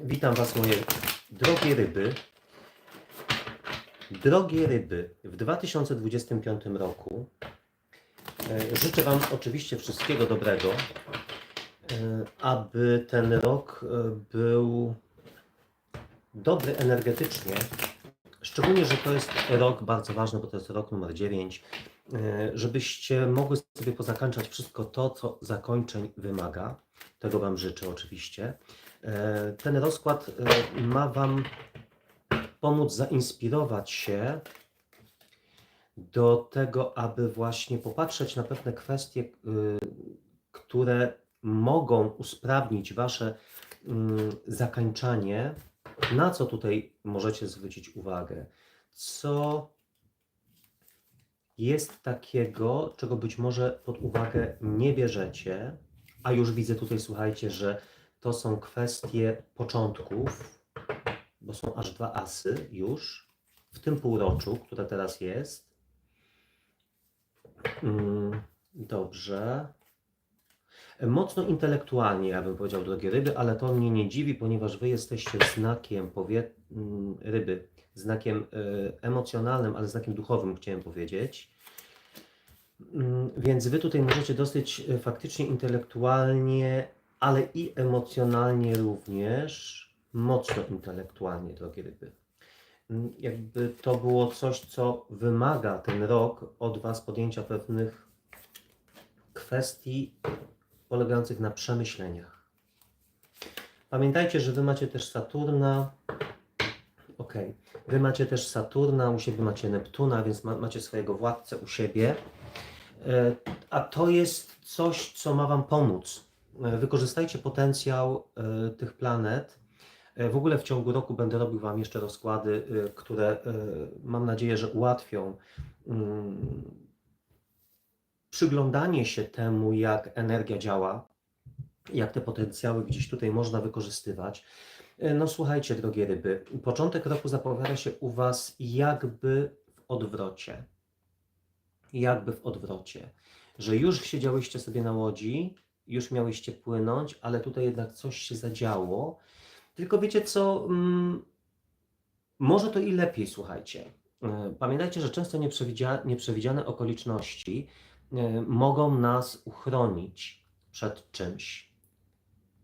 Witam Was, moje drogie ryby. Drogie ryby, w 2025 roku e, życzę Wam oczywiście wszystkiego dobrego, e, aby ten rok e, był dobry energetycznie. Szczególnie, że to jest rok bardzo ważny, bo to jest rok numer 9, e, żebyście mogły sobie pozakończać wszystko to, co zakończeń wymaga. Tego Wam życzę oczywiście. E, Ten rozkład e, ma Wam pomóc zainspirować się do tego, aby właśnie popatrzeć na pewne kwestie, y, które mogą usprawnić Wasze mm, zakańczanie. Na co tutaj możecie zwrócić uwagę? Co jest takiego, czego być może pod uwagę nie bierzecie, a już widzę tutaj, słuchajcie, że to są kwestie początków, bo są aż dwa asy już w tym półroczu, które teraz jest. Mm, Dobrze. Mocno intelektualnie, ja bym powiedział, drogie ryby, ale to mnie nie dziwi, ponieważ wy jesteście znakiem powie... mm, ryby, znakiem e, emocjonalnym, ale znakiem duchowym, chciałem powiedzieć. Mm, Więc wy tutaj możecie dosyć e, faktycznie intelektualnie, ale i emocjonalnie również, mocno intelektualnie, drogie ryby. Mm, Jakby to było coś, co wymaga ten rok od was podjęcia pewnych kwestii polegających na przemyśleniach. Pamiętajcie, że wy macie też Saturna. Ok, wy macie też Saturna, u siebie macie Neptuna, więc ma, macie swojego władcę u siebie. E, A to jest coś, co ma Wam pomóc. E, Wykorzystajcie potencjał e, tych planet. E, W ogóle w ciągu roku będę robił Wam jeszcze rozkłady, które mam nadzieję, że ułatwią mm, przyglądanie się temu, jak energia działa, jak te potencjały gdzieś tutaj można wykorzystywać. No słuchajcie, drogie ryby, początek roku zapowiada się u Was jakby w odwrocie. Jakby w odwrocie. Że już siedziałyście sobie na łodzi, już miałyście płynąć, ale tutaj jednak coś się zadziało. Tylko wiecie co? mm, Może to i lepiej, słuchajcie. E, Pamiętajcie, że często nieprzewidzia, nieprzewidziane okoliczności e, mogą nas uchronić przed czymś,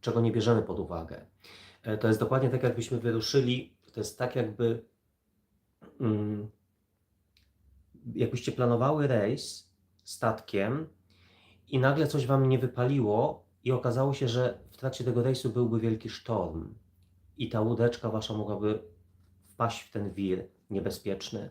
czego nie bierzemy pod uwagę. E, To jest dokładnie tak, jakbyśmy wyruszyli, to jest tak, jakby mm, jakbyście planowały rejs statkiem i nagle coś wam nie wypaliło i okazało się, że w trakcie tego rejsu byłby wielki sztorm i ta łódeczka wasza mogłaby wpaść w ten wir niebezpieczny.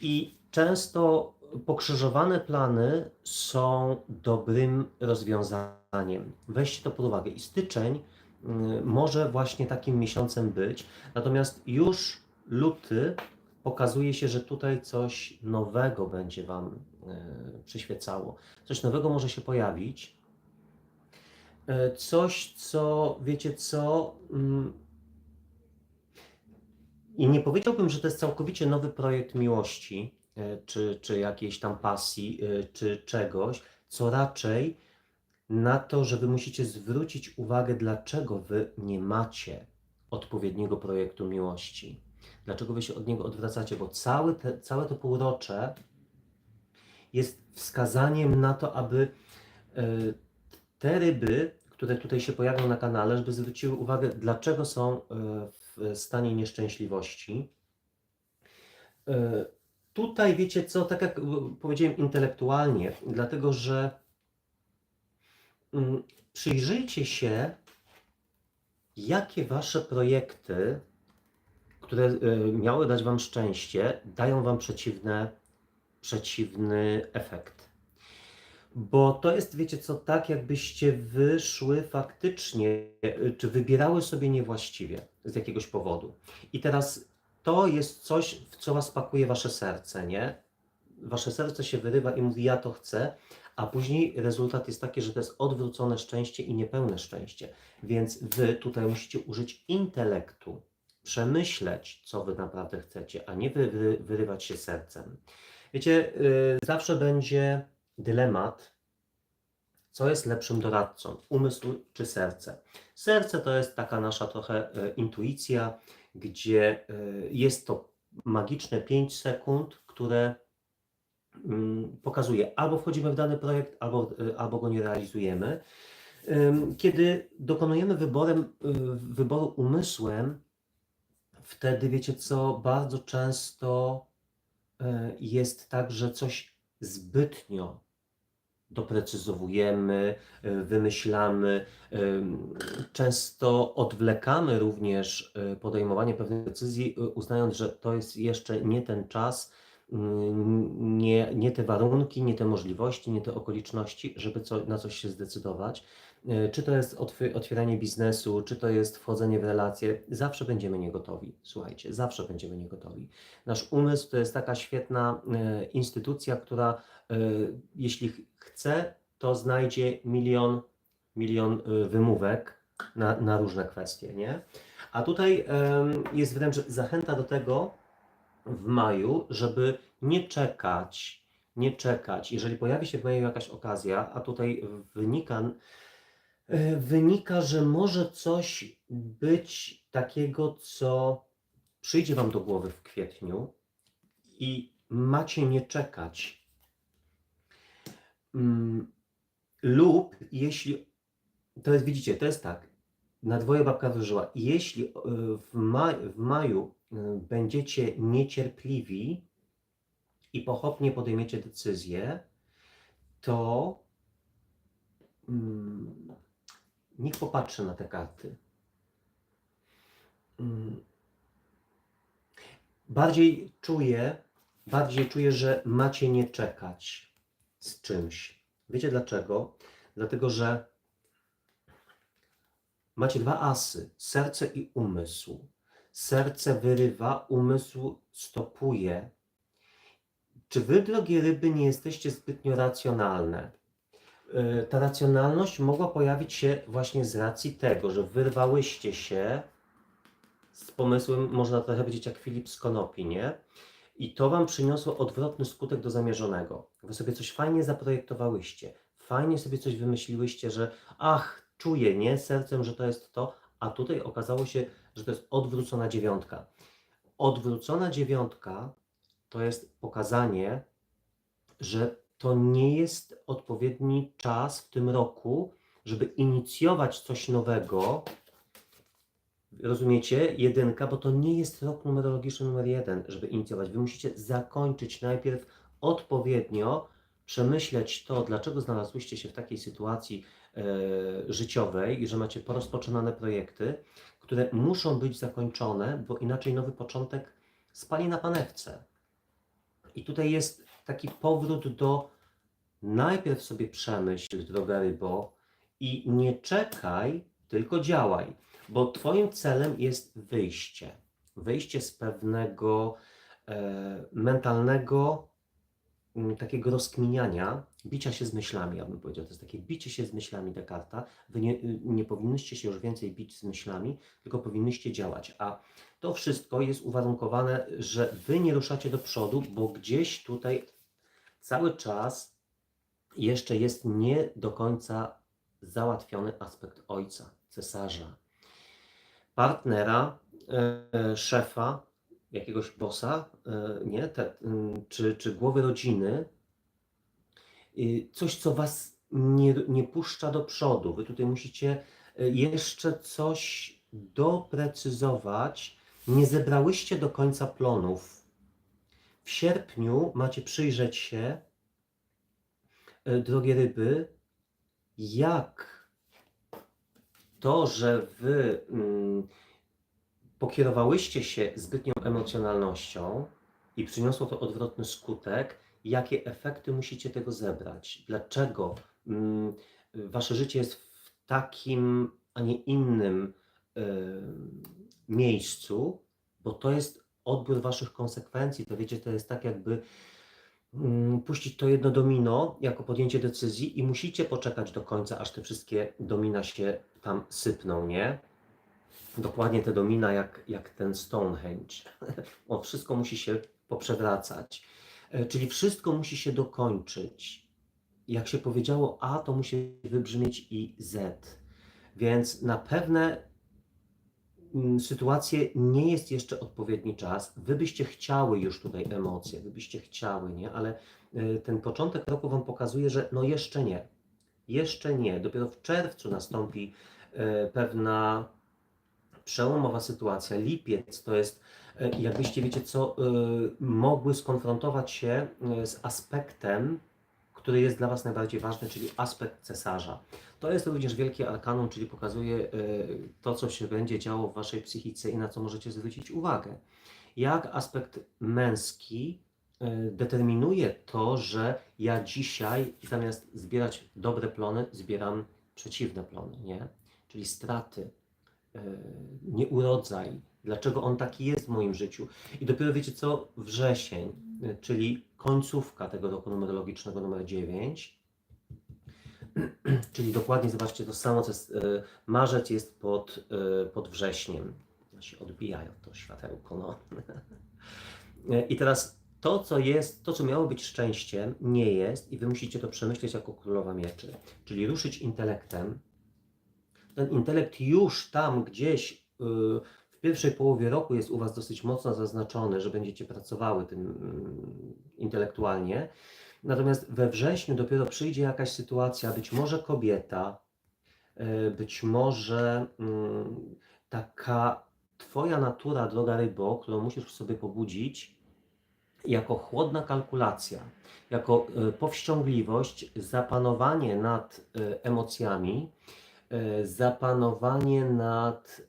I często pokrzyżowane plany są dobrym rozwiązaniem. Weźcie to pod uwagę. I styczeń mm, może właśnie takim miesiącem być. Natomiast już luty pokazuje się, że tutaj coś nowego będzie Wam przyświecało. Coś nowego może się pojawić. E, Coś, co wiecie co. mm, I nie powiedziałbym, że to jest całkowicie nowy projekt miłości, e, czy, czy jakiejś tam pasji, e, czy czegoś, co raczej na to, że Wy musicie zwrócić uwagę, dlaczego Wy nie macie odpowiedniego projektu miłości. Dlaczego Wy się od niego odwracacie? Bo całe, te, całe to półrocze jest wskazaniem na to, aby e, te ryby, które tutaj się pojawią na kanale, żeby zwróciły uwagę, dlaczego są e, w stanie nieszczęśliwości. E, Tutaj wiecie co, tak jak powiedziałem intelektualnie, dlatego że mm, przyjrzyjcie się, jakie wasze projekty, które miały dać wam szczęście, dają wam przeciwne, przeciwny efekt. Bo to jest, wiecie co, tak jakbyście wyszły faktycznie, e, czy wybierały sobie niewłaściwie z jakiegoś powodu. I teraz to jest coś, w co was pakuje wasze serce, nie? Wasze serce się wyrywa i mówi, ja to chcę, a później rezultat jest taki, że to jest odwrócone szczęście i niepełne szczęście. Więc wy tutaj musicie użyć intelektu, przemyśleć, co wy naprawdę chcecie, a nie wy, wy, wyrywać się sercem. Wiecie, yy, zawsze będzie dylemat, co jest lepszym doradcą, umysł czy serce. Serce to jest taka nasza trochę e, intuicja, gdzie e, jest to magiczne 5 sekund, które mm, pokazuje, albo wchodzimy w dany projekt, albo, e, albo go nie realizujemy. Kiedy dokonujemy wyborem, y, wyboru umysłem, wtedy wiecie co, bardzo często jest tak, że coś zbytnio doprecyzowujemy, e, wymyślamy, em, często odwlekamy również e, podejmowanie pewnych decyzji, e, uznając, że to jest jeszcze nie ten czas, nie, nie te warunki, nie te możliwości, nie te okoliczności, żeby co, na coś się zdecydować. E, Czy to jest otwieranie biznesu, czy to jest wchodzenie w relacje, zawsze będziemy niegotowi. Słuchajcie, zawsze będziemy niegotowi. Nasz umysł to jest taka świetna e, instytucja, która e, jeśli ch- chce, to znajdzie milion, milion wymówek na, na różne kwestie, nie? A tutaj jest wręcz zachęta do tego w maju, żeby nie czekać, nie czekać. Jeżeli pojawi się w maju jakaś okazja, a tutaj wynika, wynika, że może coś być takiego, co przyjdzie Wam do głowy w kwietniu i macie nie czekać. Mm, Lub jeśli, to jest, widzicie, to jest tak, na dwoje babka wróżyła. Jeśli e, w, maj, w maju e, będziecie niecierpliwi i pochopnie podejmiecie decyzję, to mm, niech popatrzy na te karty. Mm, bardziej czuję, bardziej czuję, że macie nie czekać z czymś. Wiecie dlaczego? Dlatego, że macie dwa asy, serce i umysł. Serce wyrywa, umysł stopuje. Czy wy, drogie ryby, nie jesteście zbytnio racjonalne? Yy, Ta racjonalność mogła pojawić się właśnie z racji tego, że wyrwałyście się z pomysłem, można trochę powiedzieć jak Filip z konopi, nie? I to wam przyniosło odwrotny skutek do zamierzonego. Wy sobie coś fajnie zaprojektowałyście, fajnie sobie coś wymyśliłyście, że ach, czuję, nie, sercem, że to jest to, a tutaj okazało się, że to jest odwrócona dziewiątka. Odwrócona dziewiątka to jest pokazanie, że to nie jest odpowiedni czas w tym roku, żeby inicjować coś nowego. Rozumiecie? Jedynka, bo to nie jest rok numerologiczny numer jeden, żeby inicjować. Wy musicie zakończyć najpierw odpowiednio, przemyśleć to, dlaczego znalazłyście się w takiej sytuacji e, życiowej i że macie porozpoczynane projekty, które muszą być zakończone, bo inaczej nowy początek spali na panewce. I tutaj jest taki powrót do najpierw sobie przemyśl, droga rybo, i nie czekaj, tylko działaj, bo Twoim celem jest wyjście. Wyjście z pewnego e, mentalnego mm, takiego rozkminiania, bicia się z myślami, ja bym powiedział. To jest takie bicie się z myślami Descarta. Wy nie, nie powinnyście się już więcej bić z myślami, tylko powinnyście działać. A to wszystko jest uwarunkowane, że wy nie ruszacie do przodu, bo gdzieś tutaj cały czas jeszcze jest nie do końca załatwiony aspekt ojca, cesarza, partnera, e, szefa, jakiegoś bossa, e, nie, te, czy, czy głowy rodziny, coś, co was nie, nie puszcza do przodu. Wy tutaj musicie e, jeszcze coś doprecyzować. Nie zebrałyście do końca plonów. W sierpniu macie przyjrzeć się, e, drogie ryby, jak to, że wy mm, pokierowałyście się zbytnią emocjonalnością i przyniosło to odwrotny skutek, jakie efekty musicie tego zebrać? Dlaczego mm, wasze życie jest w takim, a nie innym em, miejscu, bo to jest odbiór waszych konsekwencji. To wiecie, to jest tak jakby mm, puścić to jedno domino jako podjęcie decyzji i musicie poczekać do końca, aż te wszystkie domina się tam sypną, nie? Dokładnie te domina jak, jak ten Stonehenge. O, wszystko musi się poprzewracać. E, Czyli wszystko musi się dokończyć. jak się powiedziało A, to musi wybrzmieć i Z. Więc na pewne mm, sytuacje nie jest jeszcze odpowiedni czas. Wy byście chciały już tutaj emocje, wy byście chciały, nie? Ale y, ten początek roku Wam pokazuje, że no jeszcze nie. Jeszcze nie. Dopiero w czerwcu nastąpi y, pewna przełomowa sytuacja. Lipiec to jest, y, jakbyście wiecie co, mogły skonfrontować się z aspektem, który jest dla Was najbardziej ważny, czyli aspekt cesarza. To jest również wielki arkanum, czyli pokazuje y, to, co się będzie działo w Waszej psychice i na co możecie zwrócić uwagę. Jak aspekt męski y, determinuje to, że ja dzisiaj zamiast zbierać dobre plony, zbieram przeciwne plony, nie? Czyli straty, y, nieurodzaj, dlaczego on taki jest w moim życiu. I dopiero wiecie co? Wrzesień, czyli końcówka tego roku numerologicznego numer 9, czyli dokładnie zobaczcie to samo, co jest, y, marzec jest pod, y, pod wrześniem. Się odbijają to światełko, no. Y, I teraz to, co jest, to, co miało być szczęściem, nie jest i wy musicie to przemyśleć jako królowa mieczy. Czyli ruszyć intelektem. Ten intelekt już tam gdzieś y, pierwszej połowie roku jest u was dosyć mocno zaznaczony, że będziecie pracowały tym mm, intelektualnie. Natomiast we wrześniu dopiero przyjdzie jakaś sytuacja, być może kobieta, y, być może mm, taka Twoja natura, droga rybo, którą musisz sobie pobudzić, jako chłodna kalkulacja, jako y, powściągliwość, zapanowanie nad y, emocjami, zapanowanie nad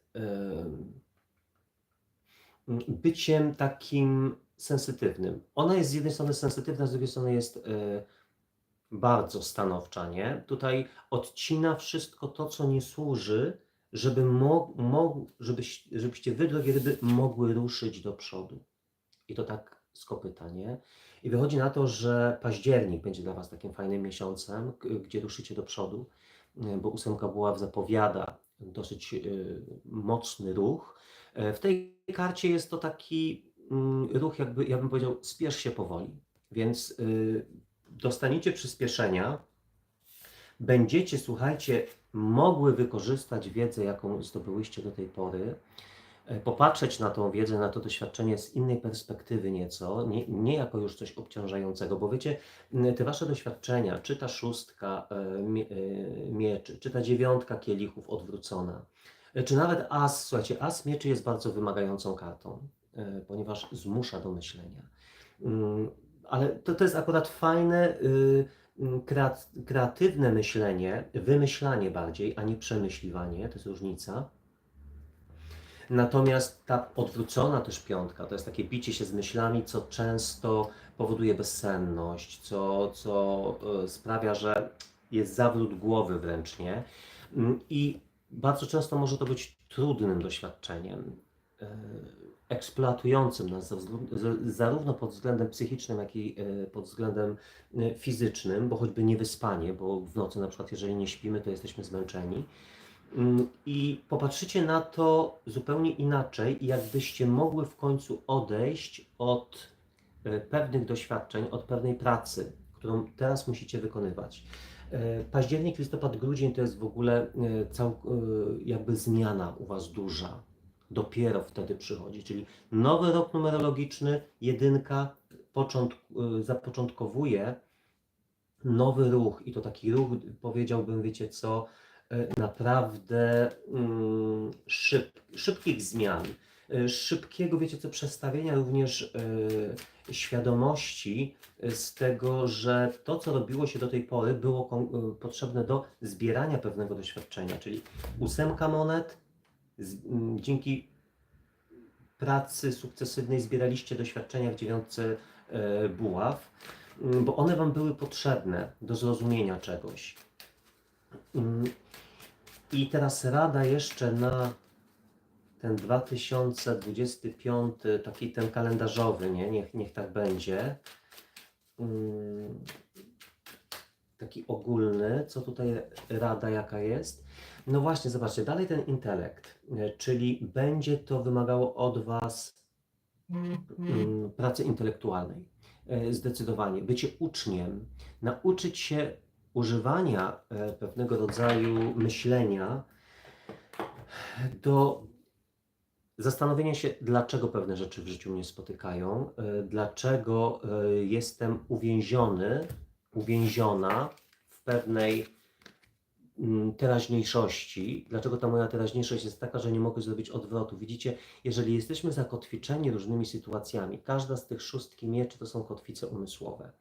byciem takim sensytywnym. Ona jest z jednej strony sensytywna, z drugiej strony jest y, bardzo stanowcza, nie? Tutaj odcina wszystko to, co nie służy, żeby mo, mo, żebyś, żebyście wy, drogie ryby, mogły ruszyć do przodu. I to tak z kopyta, nie? I wychodzi na to, że październik będzie dla Was takim fajnym miesiącem, gdzie ruszycie do przodu, y, bo ósemka buław zapowiada dosyć y, mocny ruch. E, W tej karcie jest to taki mm, ruch, jakby, ja bym powiedział, spiesz się powoli. Więc y, dostaniecie przyspieszenia, będziecie, słuchajcie, mogły wykorzystać wiedzę, jaką zdobyłyście do tej pory, e, popatrzeć na tą wiedzę, na to doświadczenie z innej perspektywy nieco, nie, nie jako już coś obciążającego, bo wiecie, te wasze doświadczenia, czy ta szóstka e, mie, mieczy, czy ta dziewiątka kielichów odwrócona, czy nawet as, słuchajcie, as mieczy jest bardzo wymagającą kartą, e, ponieważ zmusza do myślenia. Mm, Ale to, to jest akurat fajne, y, mm, kreat, kreatywne myślenie, wymyślanie bardziej, a nie przemyśliwanie, to jest różnica. Natomiast ta odwrócona też piątka, to jest takie bicie się z myślami, co często powoduje bezsenność, co, co e, sprawia, że jest zawrót głowy wręcz, nie? Mm, I bardzo często może to być trudnym doświadczeniem, e, eksploatującym nas zarówno pod względem psychicznym, jak i e, pod względem e, fizycznym, bo choćby niewyspanie, bo w nocy na przykład, jeżeli nie śpimy, to jesteśmy zmęczeni. Mm, I popatrzycie na to zupełnie inaczej, jakbyście mogły w końcu odejść od pewnych doświadczeń, od pewnej pracy, którą teraz musicie wykonywać. E, Październik, listopad, grudzień to jest w ogóle e, cał, e, jakby zmiana u Was duża. Dopiero wtedy przychodzi, czyli nowy rok numerologiczny, jedynka początk, zapoczątkowuje nowy ruch i to taki ruch, powiedziałbym, wiecie co, naprawdę mm, szyb, szybkich zmian, szybkiego, wiecie co, przestawienia również e, świadomości e, z tego, że to, co robiło się do tej pory, było e, potrzebne do zbierania pewnego doświadczenia, czyli ósemka monet, dzięki pracy sukcesywnej zbieraliście doświadczenia w dziewiątce e, buław, bo one Wam były potrzebne do zrozumienia czegoś. Mm, I teraz rada jeszcze na ten 2025, taki ten kalendarzowy, nie? Niech, niech tak będzie. Mm, Taki ogólny, co tutaj rada jaka jest? No właśnie, zobaczcie, dalej ten intelekt, e, czyli będzie to wymagało od Was mm, pracy intelektualnej. E, Zdecydowanie. Bycie uczniem, nauczyć się używania e, pewnego rodzaju myślenia do zastanowienia się, dlaczego pewne rzeczy w życiu mnie spotykają, e, dlaczego e, jestem uwięziony, uwięziona w pewnej teraźniejszości, dlaczego ta moja teraźniejszość jest taka, że nie mogę zrobić odwrotu. Widzicie, jeżeli jesteśmy zakotwiczeni różnymi sytuacjami, każda z tych szóstki mieczy to są kotwice umysłowe.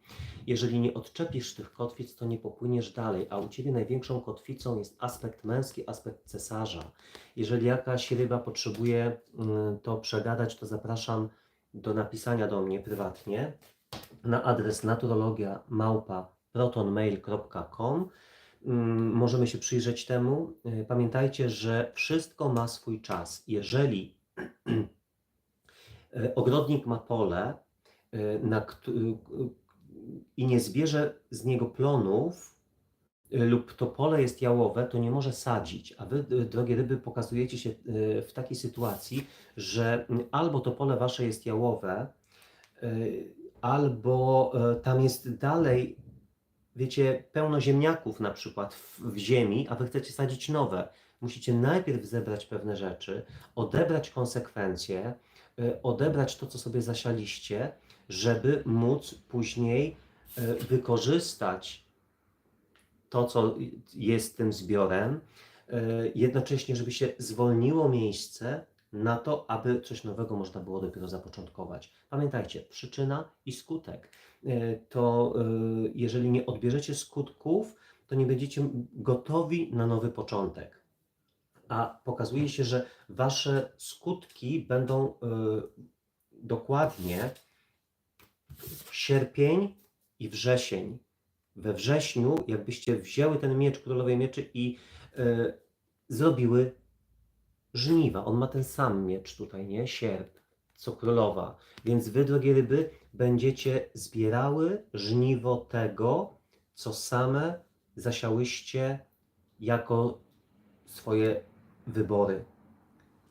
Jeżeli nie odczepisz tych kotwic, to nie popłyniesz dalej, a u Ciebie największą kotwicą jest aspekt męski, aspekt cesarza. Jeżeli jakaś ryba potrzebuje mm, to przegadać, to zapraszam do napisania do mnie prywatnie na adres naturologia małpa protonmail.com. Mm, Możemy się przyjrzeć temu. Y, Pamiętajcie, że wszystko ma swój czas. Jeżeli y, ogrodnik ma pole y, na, i nie zbierze z niego plonów, lub to pole jest jałowe, to nie może sadzić. A wy, drogie ryby, pokazujecie się w takiej sytuacji, że mm, albo to pole wasze jest jałowe, albo tam jest dalej, wiecie, pełno ziemniaków na przykład w, w ziemi, a wy chcecie sadzić nowe. Musicie najpierw zebrać pewne rzeczy, odebrać konsekwencje, y, odebrać to, co sobie zasialiście, żeby móc później y, wykorzystać to, co jest tym zbiorem, y, jednocześnie, żeby się zwolniło miejsce na to, aby coś nowego można było dopiero zapoczątkować. Pamiętajcie, przyczyna i skutek. Y, To y, jeżeli nie odbierzecie skutków, to nie będziecie gotowi na nowy początek. A pokazuje się, że wasze skutki będą y, dokładnie sierpień i wrzesień we wrześniu, jakbyście wzięły ten miecz królowej mieczy i e, zrobiły żniwa. On ma ten sam miecz tutaj, nie? Sierp, co królowa. Więc wy, drogie ryby, będziecie zbierały żniwo tego, co same zasiałyście jako swoje wybory.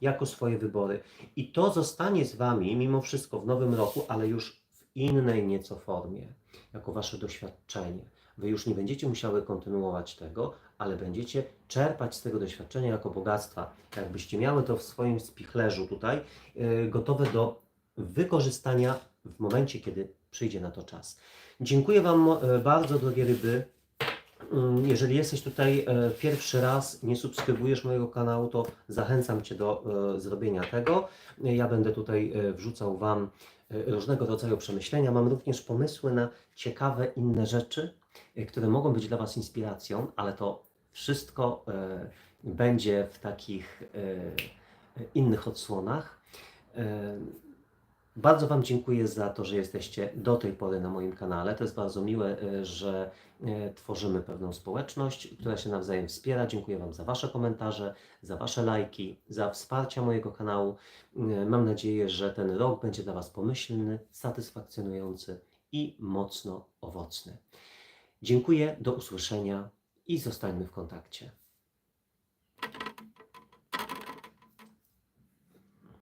Jako swoje wybory. I to zostanie z wami mimo wszystko w nowym roku, ale już innej nieco formie jako wasze doświadczenie. Wy już nie będziecie musiały kontynuować tego, ale będziecie czerpać z tego doświadczenia jako bogactwa. Jakbyście miały to w swoim spichlerzu tutaj, yy, gotowe do wykorzystania w momencie, kiedy przyjdzie na to czas. Dziękuję Wam e, bardzo, drogie ryby. Mm, Jeżeli jesteś tutaj e, pierwszy raz, nie subskrybujesz mojego kanału, to zachęcam Cię do e, zrobienia tego. Ja będę tutaj wrzucał Wam różnego rodzaju przemyślenia. Mam również pomysły na ciekawe inne rzeczy, e, które mogą być dla Was inspiracją, ale to wszystko e, będzie w takich e, innych odsłonach. Bardzo Wam dziękuję za to, że jesteście do tej pory na moim kanale. To jest bardzo miłe, e, że e, tworzymy pewną społeczność, która się nawzajem wspiera. Dziękuję Wam za Wasze komentarze, za Wasze lajki, za wsparcie mojego kanału. E, Mam nadzieję, że ten rok będzie dla Was pomyślny, satysfakcjonujący i mocno owocny. Dziękuję, do usłyszenia i zostańmy w kontakcie.